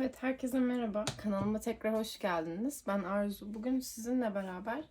Evet, herkese merhaba. Kanalıma tekrar hoş geldiniz. Ben Arzu. Bugün sizinle beraber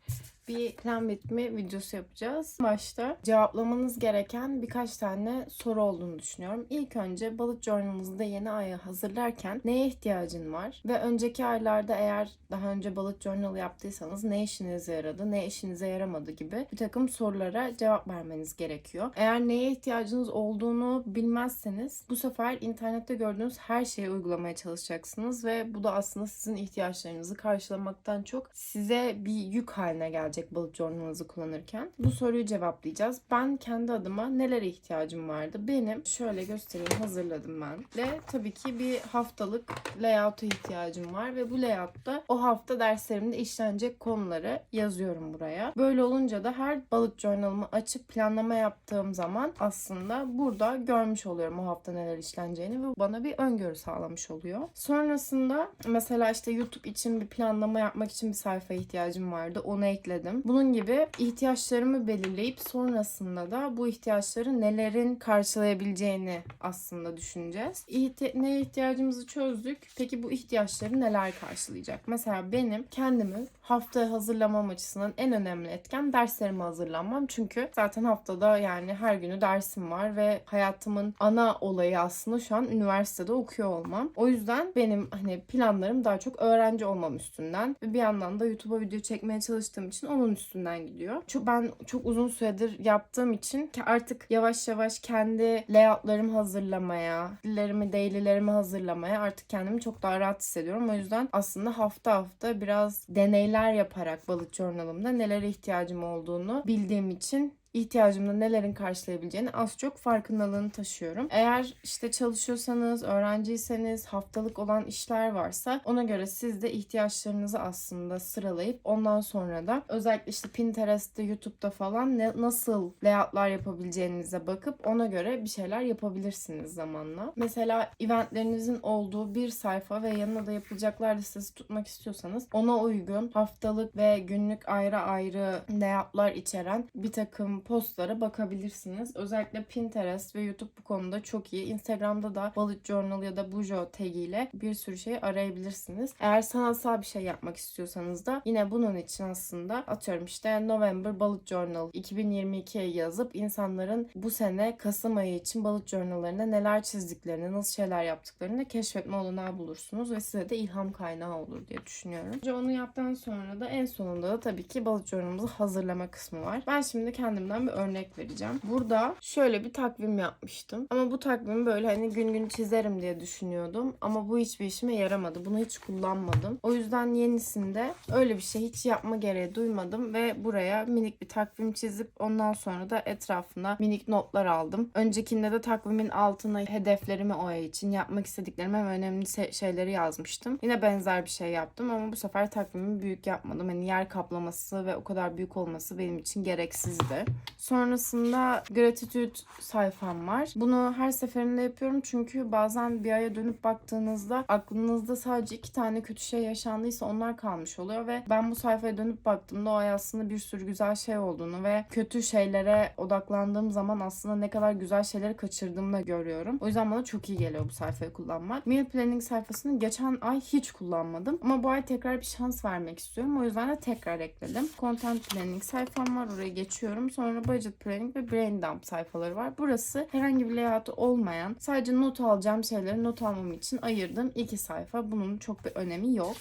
bir plan bitme videosu yapacağız. Başta cevaplamanız gereken birkaç tane soru olduğunu düşünüyorum. İlk önce balık journalınızda yeni aya hazırlarken neye ihtiyacın var? Ve önceki aylarda eğer daha önce balık journal yaptıysanız ne işinize yaradı, ne işinize yaramadı gibi bir takım sorulara cevap vermeniz gerekiyor. Eğer neye ihtiyacınız olduğunu bilmezseniz bu sefer internette gördüğünüz her şeyi uygulamaya çalışacaksınız ve bu da aslında sizin ihtiyaçlarınızı karşılamaktan çok size bir yük haline gelecek balık journalınızı kullanırken. Bu soruyu cevaplayacağız. Ben kendi adıma nelere ihtiyacım vardı? Benim şöyle göstereyim hazırladım ben. Ve tabii ki bir haftalık layout'a ihtiyacım var ve bu layoutta o hafta derslerimde işlenecek konuları yazıyorum buraya. Böyle olunca da her balık journalımı açıp planlama yaptığım zaman aslında burada görmüş oluyorum o hafta neler işleneceğini ve bana bir öngörü sağlamış oluyor. Sonrasında mesela işte YouTube için bir planlama yapmak için bir sayfa ihtiyacım vardı. Onu ekledim. Bunun gibi ihtiyaçlarımı belirleyip sonrasında da bu ihtiyaçları nelerin karşılayabileceğini aslında düşüneceğiz. İhti- neye ihtiyacımızı çözdük. Peki bu ihtiyaçları neler karşılayacak? Mesela benim kendimi haftaya hazırlamam açısından en önemli etken derslerime hazırlanmam. Çünkü zaten haftada yani her günü dersim var ve hayatımın ana olayı aslında şu an üniversitede okuyor olmam. O yüzden benim hani planlarım daha çok öğrenci olmam üstünden bir yandan da YouTube'a video çekmeye çalıştığım için onun üstünden gidiyor. Çok, ben çok uzun süredir yaptığım için ki artık yavaş yavaş kendi layoutlarımı hazırlamaya, dillerimi, daily'lerimi hazırlamaya artık kendimi çok daha rahat hissediyorum. O yüzden aslında hafta hafta biraz deneyler yaparak balık journalımda nelere ihtiyacım olduğunu bildiğim için ihtiyacımda nelerin karşılayabileceğini az çok farkındalığını taşıyorum. Eğer işte çalışıyorsanız, öğrenciyseniz, haftalık olan işler varsa ona göre siz de ihtiyaçlarınızı aslında sıralayıp ondan sonra da özellikle işte Pinterest'te, YouTube'da falan ne, nasıl layoutlar yapabileceğinize bakıp ona göre bir şeyler yapabilirsiniz zamanla. Mesela eventlerinizin olduğu bir sayfa ve yanına da yapılacaklar listesi tutmak istiyorsanız ona uygun haftalık ve günlük ayrı ayrı layoutlar içeren bir takım postlara bakabilirsiniz. Özellikle Pinterest ve YouTube bu konuda çok iyi. Instagram'da da Bullet Journal ya da Bujo tagiyle bir sürü şey arayabilirsiniz. Eğer sanatsal bir şey yapmak istiyorsanız da yine bunun için aslında atıyorum işte November Bullet Journal 2022'ye yazıp insanların bu sene Kasım ayı için Bullet Journal'larında neler çizdiklerini, nasıl şeyler yaptıklarını keşfetme olanağı bulursunuz ve size de ilham kaynağı olur diye düşünüyorum. Önce onu yaptıktan sonra da en sonunda da tabii ki Bullet Journal'ımızı hazırlama kısmı var. Ben şimdi kendimden bir örnek vereceğim. Burada şöyle bir takvim yapmıştım. Ama bu takvimi böyle hani gün gün çizerim diye düşünüyordum. Ama bu hiçbir işime yaramadı. Bunu hiç kullanmadım. O yüzden yenisinde öyle bir şey hiç yapma gereği duymadım ve buraya minik bir takvim çizip ondan sonra da etrafına minik notlar aldım. Öncekinde de takvimin altına hedeflerimi o ay için yapmak istediklerimi ve önemli şeyleri yazmıştım. Yine benzer bir şey yaptım ama bu sefer takvimi büyük yapmadım. Hani yer kaplaması ve o kadar büyük olması benim için gereksizdi. Sonrasında gratitude sayfam var. Bunu her seferinde yapıyorum çünkü bazen bir aya dönüp baktığınızda aklınızda sadece iki tane kötü şey yaşandıysa onlar kalmış oluyor ve ben bu sayfaya dönüp baktığımda o ay aslında bir sürü güzel şey olduğunu ve kötü şeylere odaklandığım zaman aslında ne kadar güzel şeyleri kaçırdığımı da görüyorum. O yüzden bana çok iyi geliyor bu sayfayı kullanmak. Meal planning sayfasını geçen ay hiç kullanmadım ama bu ay tekrar bir şans vermek istiyorum. O yüzden de tekrar ekledim. Content planning sayfam var. Oraya geçiyorum. Sonra budget planning ve brain dump sayfaları var. Burası herhangi bir layout olmayan sadece not alacağım şeyleri not almam için ayırdığım iki sayfa. Bunun çok bir önemi yok.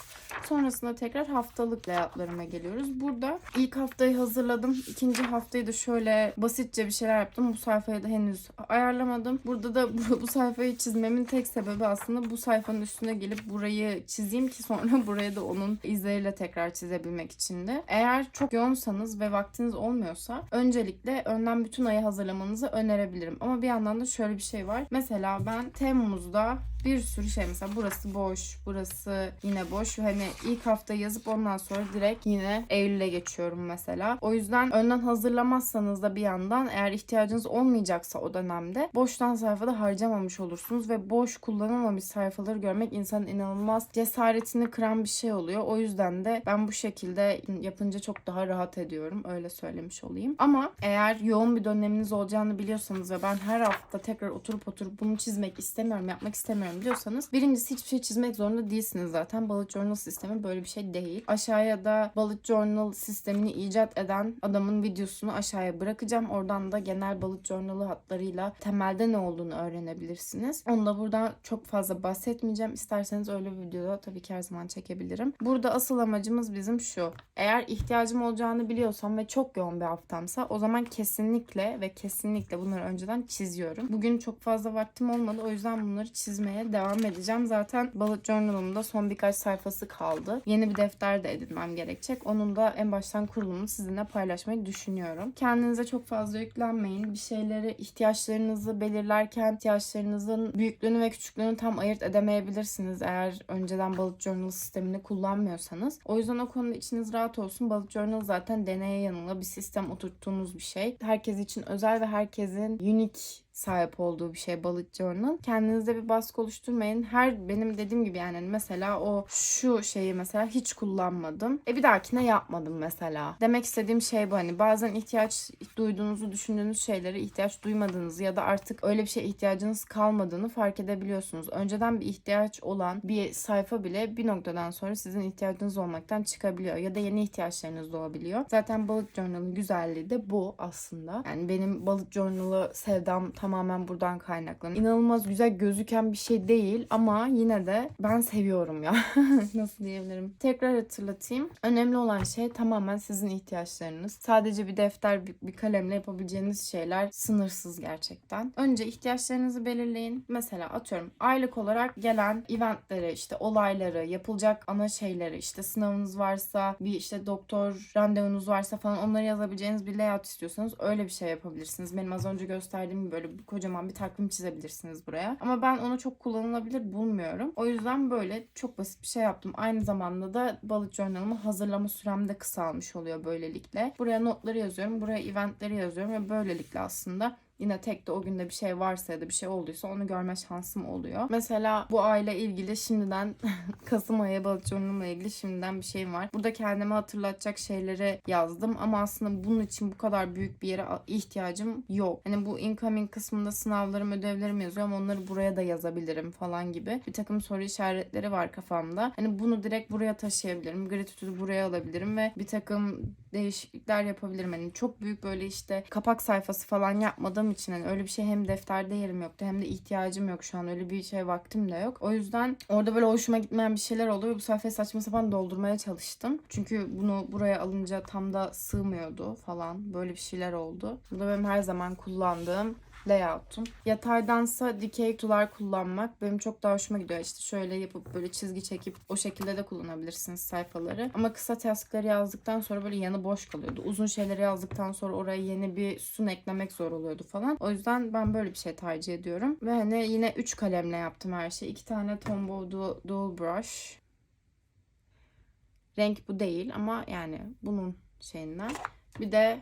Sonrasında tekrar haftalık layoutlarıma geliyoruz. Burada ilk haftayı hazırladım. İkinci haftayı da şöyle basitçe bir şeyler yaptım. Bu sayfayı da henüz ayarlamadım. Burada da bu, bu sayfayı çizmemin tek sebebi aslında bu sayfanın üstüne gelip burayı çizeyim ki sonra buraya da onun izleriyle tekrar çizebilmek için de. Eğer çok yoğunsanız ve vaktiniz olmuyorsa öncelikle önden bütün ayı hazırlamanızı önerebilirim. Ama bir yandan da şöyle bir şey var. Mesela ben Temmuz'da bir sürü şey mesela burası boş, burası yine boş. Hani ilk hafta yazıp ondan sonra direkt yine Eylül'e geçiyorum mesela. O yüzden önden hazırlamazsanız da bir yandan eğer ihtiyacınız olmayacaksa o dönemde boştan sayfada harcamamış olursunuz ve boş kullanılmamış sayfaları görmek insanın inanılmaz cesaretini kıran bir şey oluyor. O yüzden de ben bu şekilde yapınca çok daha rahat ediyorum. Öyle söylemiş olayım. Ama eğer yoğun bir döneminiz olacağını biliyorsanız ve ben her hafta tekrar oturup oturup bunu çizmek istemiyorum, yapmak istemiyorum diyorsanız birincisi hiçbir şey çizmek zorunda değilsiniz zaten. Bullet journal sistemi böyle bir şey değil. Aşağıya da bullet journal sistemini icat eden adamın videosunu aşağıya bırakacağım. Oradan da genel bullet journal'ı hatlarıyla temelde ne olduğunu öğrenebilirsiniz. Onu da buradan çok fazla bahsetmeyeceğim. İsterseniz öyle bir videoda tabii ki her zaman çekebilirim. Burada asıl amacımız bizim şu. Eğer ihtiyacım olacağını biliyorsam ve çok yoğun bir haftamsa o zaman kesinlikle ve kesinlikle bunları önceden çiziyorum. Bugün çok fazla vaktim olmadı. O yüzden bunları çizmeye devam edeceğim. Zaten bullet journal'ımda son birkaç sayfası kaldı. Yeni bir defter de edinmem gerekecek. Onun da en baştan kurulumunu sizinle paylaşmayı düşünüyorum. Kendinize çok fazla yüklenmeyin. Bir şeyleri ihtiyaçlarınızı belirlerken ihtiyaçlarınızın büyüklüğünü ve küçüklüğünü tam ayırt edemeyebilirsiniz eğer önceden bullet journal sistemini kullanmıyorsanız. O yüzden o konuda içiniz rahat olsun. Bullet journal zaten deneye yanıla bir sistem oturttuğunuz bir şey. Herkes için özel ve herkesin unique sahip olduğu bir şey bullet journal. Kendinize bir baskı oluşturmayın. Her benim dediğim gibi yani mesela o şu şeyi mesela hiç kullanmadım. E bir dahakine yapmadım mesela. Demek istediğim şey bu hani bazen ihtiyaç duyduğunuzu düşündüğünüz şeyleri ihtiyaç duymadığınızı ya da artık öyle bir şeye ihtiyacınız kalmadığını fark edebiliyorsunuz. Önceden bir ihtiyaç olan bir sayfa bile bir noktadan sonra sizin ihtiyacınız olmaktan çıkabiliyor ya da yeni ihtiyaçlarınız doğabiliyor. Zaten bullet journal'ın güzelliği de bu aslında. Yani benim bullet journal'ı sevdam tamamen buradan kaynaklanıyor. İnanılmaz güzel gözüken bir şey değil ama yine de ben seviyorum ya. Nasıl diyebilirim? Tekrar hatırlatayım. Önemli olan şey tamamen sizin ihtiyaçlarınız. Sadece bir defter, bir, bir kalemle yapabileceğiniz şeyler sınırsız gerçekten. Önce ihtiyaçlarınızı belirleyin. Mesela atıyorum aylık olarak gelen eventleri, işte olayları, yapılacak ana şeyleri, işte sınavınız varsa, bir işte doktor randevunuz varsa falan onları yazabileceğiniz bir layout istiyorsanız öyle bir şey yapabilirsiniz. Benim az önce gösterdiğim böyle kocaman bir takvim çizebilirsiniz buraya. Ama ben onu çok kullanılabilir bulmuyorum. O yüzden böyle çok basit bir şey yaptım. Aynı zamanda da bullet journal'ımı hazırlama sürem de kısalmış oluyor böylelikle. Buraya notları yazıyorum. Buraya eventleri yazıyorum ve böylelikle aslında Yine tek de o günde bir şey varsa ya da bir şey olduysa onu görme şansım oluyor. Mesela bu ayla ilgili şimdiden Kasım ayı balık journal'ımla ilgili şimdiden bir şeyim var. Burada kendime hatırlatacak şeyleri yazdım ama aslında bunun için bu kadar büyük bir yere ihtiyacım yok. Hani bu incoming kısmında sınavlarım, ödevlerim yazıyor ama onları buraya da yazabilirim falan gibi. Bir takım soru işaretleri var kafamda. Hani bunu direkt buraya taşıyabilirim. Gratitude'u buraya alabilirim ve bir takım değişiklikler yapabilirim. Hani çok büyük böyle işte kapak sayfası falan yapmadığım için hani öyle bir şey hem defterde yerim yoktu hem de ihtiyacım yok şu an. Öyle bir şey vaktim de yok. O yüzden orada böyle hoşuma gitmeyen bir şeyler oluyor. Bu sayfayı saçma sapan doldurmaya çalıştım. Çünkü bunu buraya alınca tam da sığmıyordu falan. Böyle bir şeyler oldu. Bu da benim her zaman kullandığım layout'um. Yataydansa dikey kutular kullanmak benim çok daha hoşuma gidiyor. İşte şöyle yapıp böyle çizgi çekip o şekilde de kullanabilirsiniz sayfaları. Ama kısa taskları yazdıktan sonra böyle yanı boş kalıyordu. Uzun şeyleri yazdıktan sonra oraya yeni bir sütun eklemek zor oluyordu falan. O yüzden ben böyle bir şey tercih ediyorum. Ve hani yine 3 kalemle yaptım her şeyi. 2 tane Tombow Du- Dual Brush. Renk bu değil ama yani bunun şeyinden. Bir de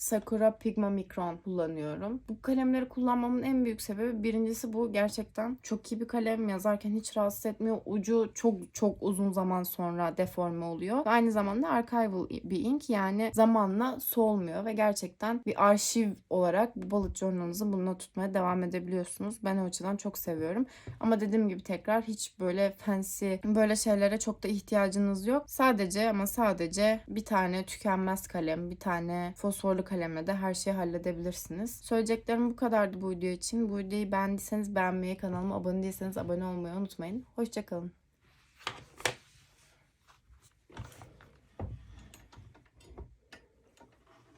Sakura Pigma Micron kullanıyorum. Bu kalemleri kullanmamın en büyük sebebi birincisi bu gerçekten çok iyi bir kalem yazarken hiç rahatsız etmiyor. Ucu çok çok uzun zaman sonra deforme oluyor. Ve aynı zamanda archival bir ink yani zamanla solmuyor ve gerçekten bir arşiv olarak bu bullet journal'ınızı bununla tutmaya devam edebiliyorsunuz. Ben o açıdan çok seviyorum. Ama dediğim gibi tekrar hiç böyle fancy böyle şeylere çok da ihtiyacınız yok. Sadece ama sadece bir tane tükenmez kalem, bir tane fosforlu kalemle de her şeyi halledebilirsiniz. Söyleyeceklerim bu kadardı bu video için. Bu videoyu beğendiyseniz beğenmeyi, kanalıma abone değilseniz abone olmayı unutmayın. Hoşçakalın.